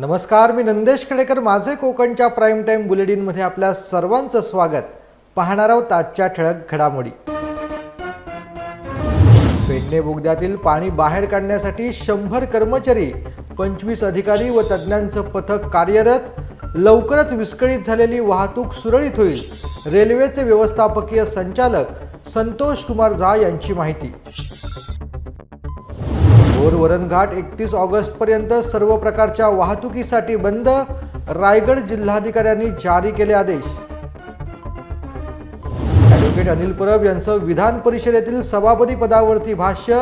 नमस्कार मी नंदेश खेडेकर. माझे कोकणच्या प्राईम टाईम बुलेटिनमध्ये आपल्या सर्वांचं स्वागत. पाहणार आहोत आजच्या ठळक घडामोडी. पेडणे बोगद्यातील पाणी बाहेर काढण्यासाठी शंभर कर्मचारी पंचवीस अधिकारी व तज्ज्ञांचं पथक कार्यरत. लवकरच विस्कळीत झालेली वाहतूक सुरळीत होईल. रेल्वेचे व्यवस्थापकीय संचालक संतोष कुमार झा यांची माहिती. भोर वरणघाट एकतीस ऑगस्ट पर्यंत सर्व प्रकारच्या वाहतुकीसाठी बंद रायगड जिल्हाधिकाऱ्यांनी जारी केले आदेश. ॲडव्होकेट अनिल परब यांचं विधान परिषदेतील सभापती पदावरती भाष्य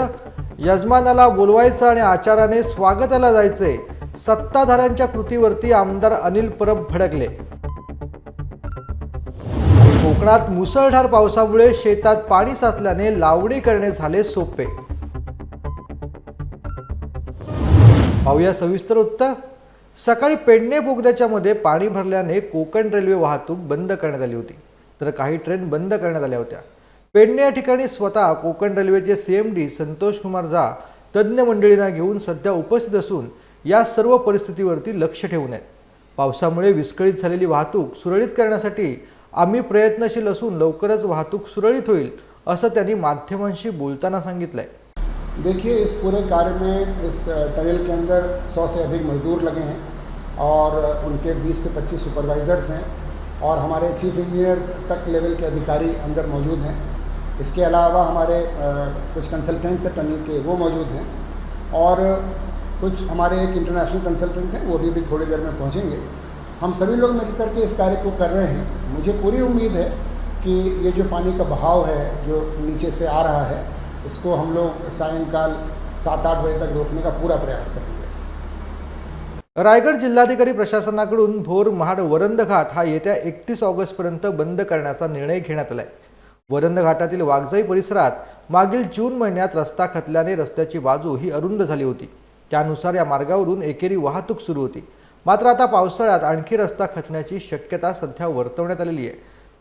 यजमानाला बोलवायचं आणि आचाराने स्वागताला जायचे सत्ताधाऱ्यांच्या कृतीवरती आमदार अनिल परब भडकले. कोकणात मुसळधार पावसामुळे शेतात पाणी साचल्याने लावणी करणे झाले सोपे. पाहूया सविस्तर उत्तर. सकाळी पेडणे बोगद्याच्या मध्ये पाणी भरल्याने कोकण रेल्वे वाहतूक बंद करण्यात आली होती. तर काही ट्रेन बंद करण्यात आल्या होत्या. पेडणे या ठिकाणी स्वतः कोकण रेल्वेचे C M D Santosh Kumar Jha तज्ज्ञ मंडळींना घेऊन सध्या उपस्थित असून या सर्व परिस्थितीवरती लक्ष ठेवून आहेत. पावसामुळे विस्कळीत झालेली वाहतूक सुरळीत करण्यासाठी आम्ही प्रयत्नशील असून लवकरच वाहतूक सुरळीत होईल असं त्यांनी माध्यमांशी बोलताना सांगितलं आहे देखिए इस पूरे कार्य में इस टनल के अंदर 100 से अधिक मजदूर लगे हैं और उनके 20 से 25 सुपरवाइज़र्स हैं और हमारे चीफ इंजीनियर तक लेवल के अधिकारी अंदर मौजूद हैं। इसके अलावा हमारे कुछ कंसल्टेंट्स हैं टनल के वो मौजूद हैं और कुछ हमारे एक इंटरनेशनल कंसल्टेंट हैं वो भी, भी थोड़ी देर में पहुँचेंगे। हम सभी लोग मिलकर के इस कार्य को कर रहे हैं। मुझे पूरी उम्मीद है कि ये जो पानी का बहाव है जो नीचे से आ रहा है इसको हम लोग सायंकाल सात आठ बजे तक रोकने का पूरा प्रयास करेंगे। रायगड जिल्हाधिकारी प्रशासनाकडून भोर महाड वरंद घाट हा येत्या एकतीस ऑगस्टपर्यंत बंद करण्याचा निर्णय घेण्यात आलाय. वरंद घाटातील वाघजाई परिसरात मागील जून महिन्यात रस्ता खचल्याने रस्त्याची बाजू ही अरुंद झाली होती. त्यानुसार या मार्गावरून एकेरी वाहतूक सुरू होती. मात्र आता पावसाळ्यात आणखी रस्ता खचण्याची शक्यता सध्या वर्तवण्यात आलेली आहे.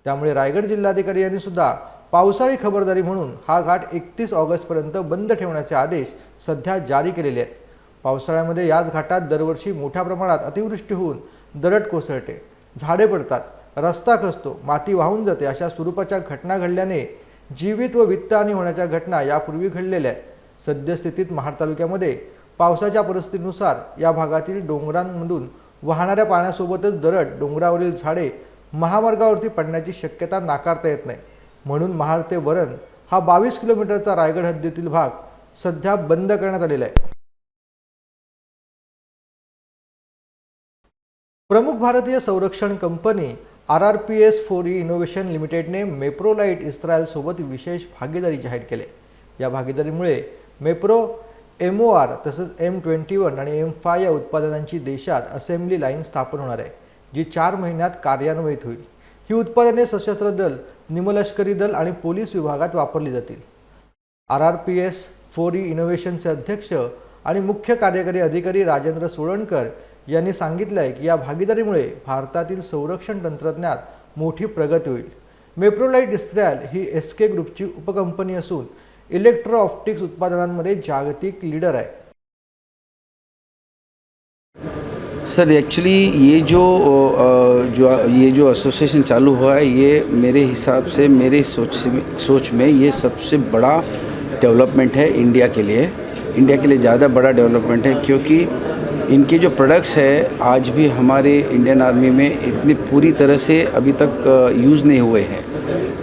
त्यामुळे रायगड जिल्हाधिकारी यांनी सुद्धा पावसाळी खबरदारी म्हणून हा घाट एकतीस ऑगस्टपर्यंत बंद ठेवण्याचे आदेश सध्या जारी केलेले आहेत. पावसाळ्यामध्ये याच घाटात दरवर्षी मोठ्या प्रमाणात अतिवृष्टी होऊन दरड कोसळते. झाडे पडतात रस्ता खचतो माती वाहून जाते अशा स्वरूपाच्या घटना घडल्याने जीवित व वित्तहानी होण्याच्या घटना यापूर्वी घडलेल्या आहेत. सद्यस्थितीत महाड तालुक्यामध्ये पावसाच्या परिस्थितीनुसार या भागातील डोंगरांमधून वाहणाऱ्या पाण्यासोबतच दरड डोंगरावरील झाडे महामार्गावरती पडण्याची शक्यता नाकारता येत नाही. म्हणून महाड ते वरण हा बावीस किलोमीटरचा रायगड हद्दीतील भाग सध्या बंद करण्यात आलेला आहे. प्रमुख भारतीय संरक्षण company R R P S four E innovation लिमिटेडने Meprolight इस्रायलसोबत विशेष भागीदारी जाहीर केली. या भागीदारीमुळे मेप्रो एम ओ आर तसंच एम ट्वेंटी वन आणि एम फाय या उत्पादनांची देशात असेंब्ली लाईन स्थापन होणार आहे जी चार महिन्यात कार्यान्वित होईल. ही उत्पादने सशस्त्र दल निमलष्करी दल आणि पोलीस विभागात वापरली जातील. R R P S four E इनोव्हेशनचे अध्यक्ष आणि मुख्य कार्यकारी अधिकारी राजेंद्र सोळणकर यांनी सांगितलं आहे की या भागीदारीमुळे भारतातील संरक्षण तंत्रज्ञात मोठी प्रगती होईल. मेप्रोलाइट इस्रायल ही एस के ग्रुपची उपकंपनी असून इलेक्ट्रो ऑप्टिक्स उत्पादनांमध्ये जागतिक लीडर आहे. सर एक्चुअली ये जो जो, ये जो एसोसिएशन चालू हुआ है, ये मेरे हिसाब से, मेरे सोच से, सोच में ये सबसे बड़ा डेवलपमेंट है इंडिया के लिए। इंडिया के लिए ज़्यादा बड़ा डेवलपमेंट है क्योंकि इनके जो प्रोडक्ट्स है, आज भी हमारे इंडियन आर्मी में इतनी पूरी तरह से अभी तक यूज़ नहीं हुए हैं।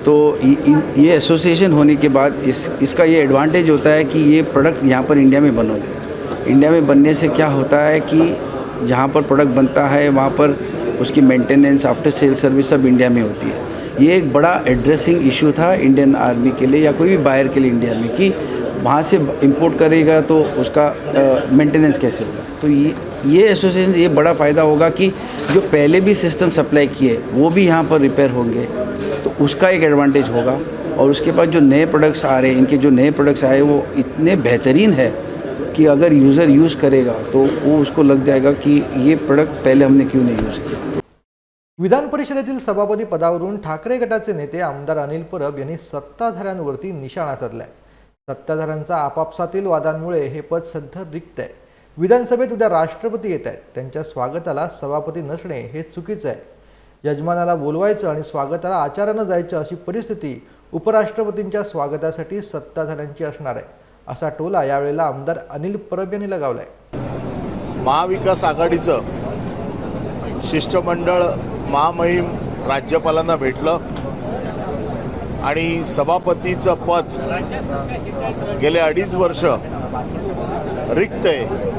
तो ये एसोसिएशन होने के बाद इस, इसका ये एडवांटेज होता है कि ये प्रोडक्ट यहाँ पर इंडिया में बनोगे। इंडिया में बनने से क्या होता है कि जहाँ पर प्रोडक्ट बनता है, वहाँ पर उसकी मेंटेनेंस आफ्टर सेल सर्विस सब इंडिया में होती है। ये एक बड़ा एड्रेसिंग इशू था इंडियन आर्मी के लिए या कोई भी बाहर के लिए इंडिया में कि। वहाँ से इंपोर्ट करेगा तो उसका मेंटेनेंस कैसे होगा? तो ये ये एसोसिएशन ये बड़ा फ़ायदा होगा कि जो पहले भी सिस्टम सप्लाई किए, वो भी यहाँ पर रिपेयर होंगे। तो उसका एक एडवांटेज होगा और उसके बाद जो नए प्रोडक्ट्स आ रहे हैं, इनके जो नए प्रोडक्ट्स आए वो इतने बेहतरीन है कि अगर यूज़र यूज़ करेगा तो वो उसको लग जाएगा कि ये प्रोडक्ट पहले हमने क्यों नहीं यूज़ किया? विधान परिषदेतील सभापती पदावरून ठाकरे गटाचे नेते आमदार अनिल परब यांनी सत्ताधाऱ्यांवरती निशाणा साधलाय. सत्ताधाऱ्यांचा आपापसातील वादांमुळे हे पद सध्या रिक्त आहे. विधानसभेत उद्या राष्ट्रपती येत आहेत. त्यांच्या स्वागताला सभापती नसणे हे चुकीचं आहे. यजमानाला बोलवायचं आणि स्वागताला आचारानं जायचं अशी परिस्थिती उपराष्ट्रपतींच्या स्वागतासाठी सत्ताधाऱ्यांची असणार आहे. असा टोला यावेळेला आमदार अनिल परब यांनी लगावलाय. महाविकास आघाडीचं शिष्टमंडळ महामहिम राज्यपालांना भेटलं आणि सभापतीचं पद गेले अडीच वर्ष रिक्त आहे.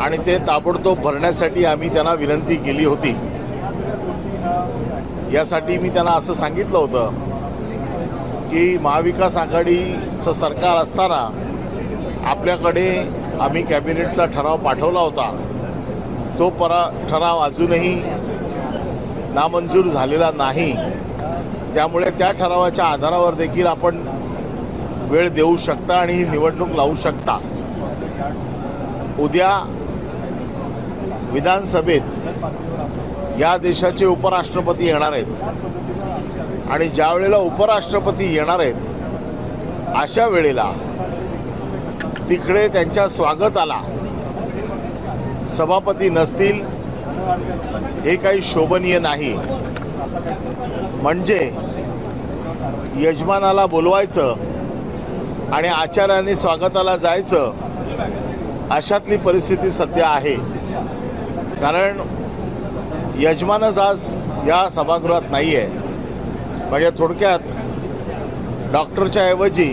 आणि ते ताबडतोब भरण्यासाठी आम्ही त्यांना विनंती केली होती. यासाठी मी त्यांना असं सांगितलं होतं की महाविकास आघाडीचं सरकार असताना आपल्याकडे आम्ही कॅबिनेटचा ठराव पाठवला होता. तो परा ठराव अजूनही नामंजूर झालेला नाही. त्यामुळे त्या ठरावाच्या आधारावर देखील आपण वेळ देऊ शकता आणि ही निवडणूक लावू शकता. उद्या विधानसभेत या देशाचे उपराष्ट्रपती येणार आहेत. आणि ज्या वेळेला उपराष्ट्रपती येणार आहेत अशा वेळेला तिकडे त्यांच्या स्वागताला सभापती नसतील हे काही शोभनीय नाही. म्हणजे यजमानाला बोलवायचं आणि आचार्याने स्वागताला जायचं अशातली परिस्थिती सध्या आहे. कारण यजमानच आज या सभागृहात नाही आहे म्हणजे थोडक्यात डॉक्टरच्या ऐवजी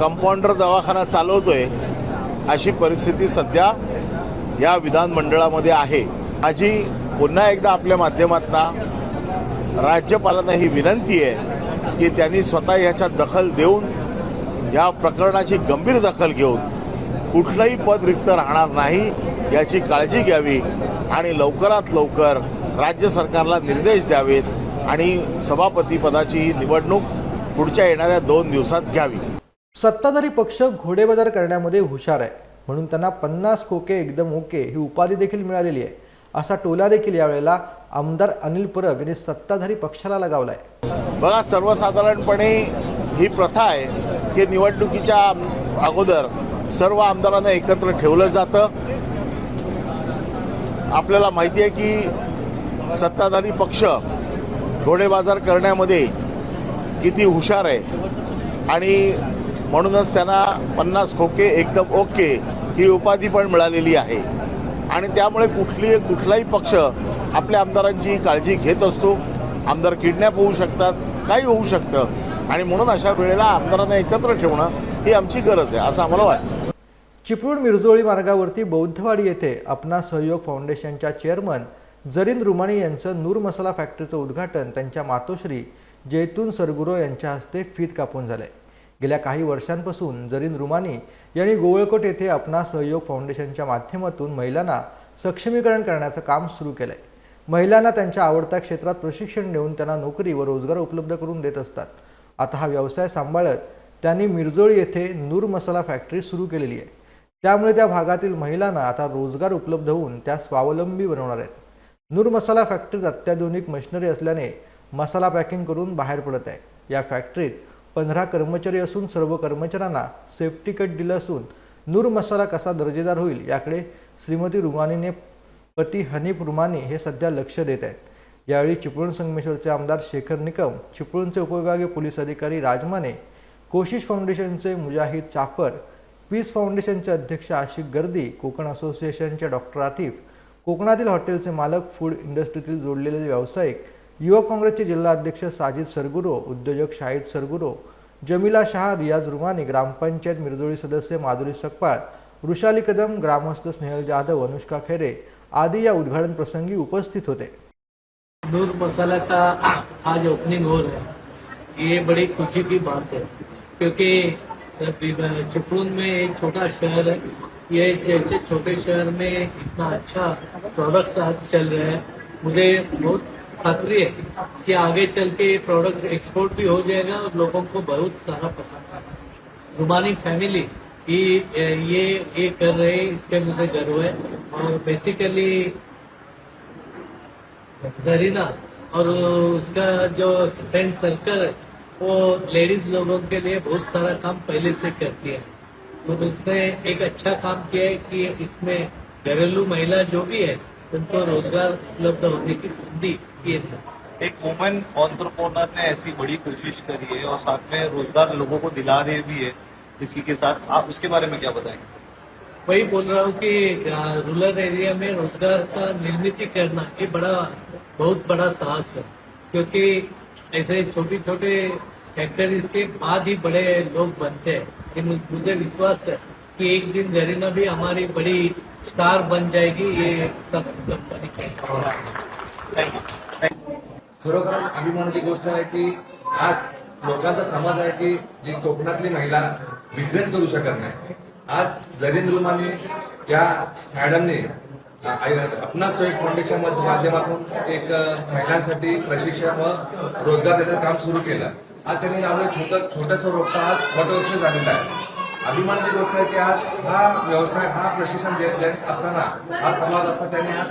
कंपाऊंडर दवाखाना चालवतोय अशी परिस्थिती सध्या या विधानमंडळामध्ये आहे. माझी पुन्हा एकदा आपल्या माध्यमातून राज्यपालांना ही विनंती आहे की त्यांनी स्वतः याच्यात दखल देऊन या प्रकरणाची गंभीर दखल घेऊन कुठलंही पद रिक्त राहणार नाही याची काळजी घ्यावी आणि लवकरात लवकर राज्य सरकारला निर्देश द्यावेत आणि सभापती पदाची ही निवडणूक पुढच्या येणाऱ्या दोन दिवसात घ्यावी. सत्ताधारी पक्ष घोडेबाजार करण्यामध्ये हुशार आहे. म्हणून त्यांना पन्नास खोके एकदम ओके ही उपाधी देखील मिळालेली आहे. असा टोला देखील यावेळेला आमदार अनिल परब यांनी सत्ताधारी पक्षाला लगावलाय. बघा सर्वसाधारणपणे ही प्रथा आहे की निवडणुकीच्या अगोदर सर्व आमदारांना एकत्र ठेवलं जातं. आपल्याला माहिती आहे की सत्ताधारी पक्ष घोडेबाजार करण्यामध्ये किती हुशार आहे. आणि म्हणूनच त्यांना पन्नास खोके एकदम ओके ही उपाधी पण मिळालेली आहे. आणि त्यामुळे कुठली कुठलाही पक्ष आपल्या आमदारांची काळजी घेत असतो. आमदार किडनॅप होऊ शकतात काही होऊ शकतं. आणि म्हणून अशा वेळेला आमदारांना एकत्र ठेवणं ही आमची गरज आहे असं आम्हाला वाटतं. चिपळूण मिरजोळी मार्गावरती बौद्धवाडी येथे अपना सहयोग फाउंडेशनच्या चेअरमन जरीन रुमानी यांचं नूर मसाला फॅक्टरीचं उद्घाटन त्यांच्या मातोश्री जैतून सरगुरो यांच्या हस्ते फीत कापून झालंय. गेल्या काही वर्षांपासून जरीन रुमानी यांनी गोवळकोट येथे अपना सहयोग फाउंडेशनच्या माध्यमातून महिलांना सक्षमीकरण करण्याचं काम सुरू केलंय. महिलांना त्यांच्या आवडत्या क्षेत्रात प्रशिक्षण देऊन त्यांना नोकरी व रोजगार उपलब्ध करून देत असतात. आता हा व्यवसाय सांभाळत त्यांनी मिरजोळी येथे नूर मसाला फॅक्टरी सुरू केलेली आहे. त्यामुळे त्या भागातील महिलांना आता रोजगार उपलब्ध होऊन त्या स्वावलंबी बनवणार आहेत. नूर मसाला फॅक्टरीत अत्याधुनिक मशिनरी असल्याने मसाला पॅकिंग करून बाहेर पडत आहे. या फॅक्टरीत पंधरा कर्मचारी असून सर्व कर्मचाऱ्यांना सेफ्टी कट दिलं असून नूर मसाला कसा दर्जेदार होईल याकडे श्रीमती रुमानीने पती हनीफ रुमानी हे सध्या लक्ष देत आहेत. यावेळी चिपळूण संगमेश्वरचे आमदार शेखर निकम चिपळूणचे उपविभागीय पोलीस अधिकारी राजमाने कोशिश फाउंडेशनचे मुजाहिद चाफर पीस फाउंडेशनचे अध्यक्ष आशिक गर्दी कोकण असोसिएशनचे डॉक्टर आतिफ कोकणातील हॉटेलचे मालक फूड इंडस्ट्रीतील जोडलेले व्यावसायिक युवक काँग्रेसचे जिल्हा अध्यक्ष साजिद सरगुरो उद्योजक शाहिद सरगुरो जमिला शहा रियाज रुमानी ग्रामपंचायत मिरजोळी सदस्य माधुरी सकपाळ वृषाली कदम ग्रामस्थ स्नेहल जाधव अनुष्का खेरे आदी या उद्घाटन प्रसंगी उपस्थित होते. दूध मसाला का आज ओपनिंग हो रहा है ये बड़ी खुशी की बात है क्योंकि चिपळून में एक छोटा शहर है ये जैसे छोटे शहर में इतना अच्छा प्रोडक्ट्स आज चल रहे हैं, मुझे बहुत खातरी है कि आगे चल के ये प्रोडक्ट एक्सपोर्ट भी हो जाएगा और लोगों को बहुत सारा पसंद आएगा। रुमानी फैमिली ये ये ये कर रहे इसके मुझे गर्व है। और बेसिकली जरीना और उसका जो फ्रेंड सर्कल है, वो लेडीज़ लोगों के लिए बहुत सारा काम पहले से करती है। तो उसने एक अच्छा काम किया है कि इसमें घरेलू महिला जो भी है उनको रोज़गार उपलब्ध होने की संधि ये एक वुमेन ऑन्टरप्रोनर ने ऐसी बड़ी कोशिश करी है और साथ में रोज़गार लोगों को दिला रहे भी है। इसी के साथ आप उसके बारे में क्या बताएँगे? वही बोल रहा हूँ कि रूरल एरिया में रोज़गार का निर्मित करना ये बड़ा बहुत बड़ा साहस है। क्योंकि ऐसे छोटे छोटे ट्रैक्टर के बाद ही बड़े लोग बनते. हैं मुझे विश्वास है कि एक दिन जरीना भी हमारी बड़ी स्टार बन जाएगी ये सब कंपनी खरोखर अभिमानाची गोष्ट आहे की आज लोकांचा समाज आहे की जी कोकणातली महिला बिझनेस करू शकत नाही. आज जरीन रुमाने या मॅडमने आपणा आई- अपना फाउंडेशन माध्यमातून एक महिलांसाठी प्रशिक्षण व रोजगार देण्याचं काम सुरू केलं. आज त्यांनी लावलं छोटं छोटंसं रोपटं. आज वटवृक्ष झालेलं आहे. अभिमानाची गोष्ट आहे की आज हा व्यवसाय हा प्रशिक्षण देत देत असताना हा समाज असताना त्यांनी आज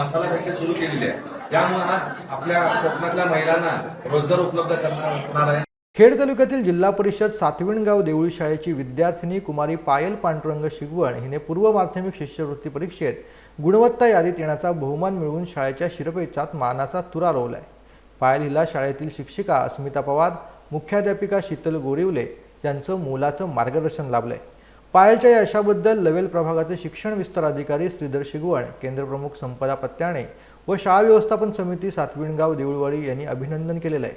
मसाला फॅक्टरी सुरू केलेली आहे. त्यामुळे आज आपल्या कोकणातल्या महिलांना रोजगार उपलब्ध करणार होणार आहे. खेड तालुक्यातील जिल्हा परिषद सातविणगाव देऊळी शाळेची विद्यार्थिनी कुमारी पायल पांडुरंग शिगवण हिने पूर्व माध्यमिक शिष्यवृत्ती परीक्षेत गुणवत्ता यादीत येण्याचा बहुमान मिळवून शाळेच्या शिरपेचात मानाचा तुरा रोवलाय. पायल हिला शाळेतील शिक्षिका अस्मिता पवार मुख्याध्यापिका शीतल गोरिवले यांचं मोलाचं मार्गदर्शन लाभलंय. पायलच्या यशाबद्दल लवेल प्रभागाचे शिक्षण विस्तार अधिकारी श्रीधर शिगवण केंद्रप्रमुख संपदा पत्याणे व शाळा व्यवस्थापन समिती सातविणगाव देऊळवाडी यांनी अभिनंदन केलेलं आहे.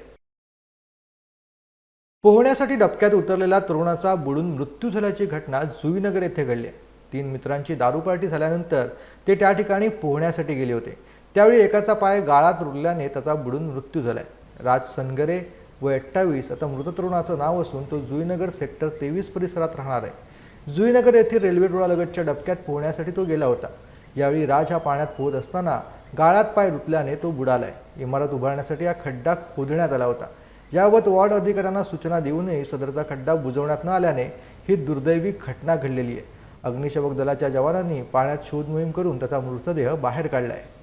पोहण्यासाठी डबक्यात उतरलेला तरुणाचा बुडून मृत्यू झाल्याची घटना जुईनगर येथे घडली तीन मित्रांची दारू पार्टी झाल्यानंतर ते त्या ठिकाणी पोहण्यासाठी गेले होते. त्यावेळी एकाचा पाय गाळात रुडल्याने त्याचा बुडून मृत्यू झालाय. राज सनगरे व अठ्ठावीस आता मृत तरुणाचं नाव असून तो जुईनगर सेक्टर तेवीस परिसरात राहणार आहे. जुईनगर येथील रेल्वे रुळालगतच्या डबक्यात पोहण्यासाठी तो गेला होता. यावेळी राज हा पाण्यात पोहत असताना गाळात पाय रुतल्याने तो बुडालाय. इमारत उभारण्यासाठी हा खड्डा खोदण्यात आला होता. याबाबत वॉर्ड अधिकाऱ्यांना सूचना देऊनही सदरचा खड्डा बुजवण्यात न आल्याने ही दुर्दैवी घटना घडलेली आहे. अग्निशमक दलाच्या जवानांनी पाण्यात शोध मोहीम करून त्याचा मृतदेह बाहेर काढला आहे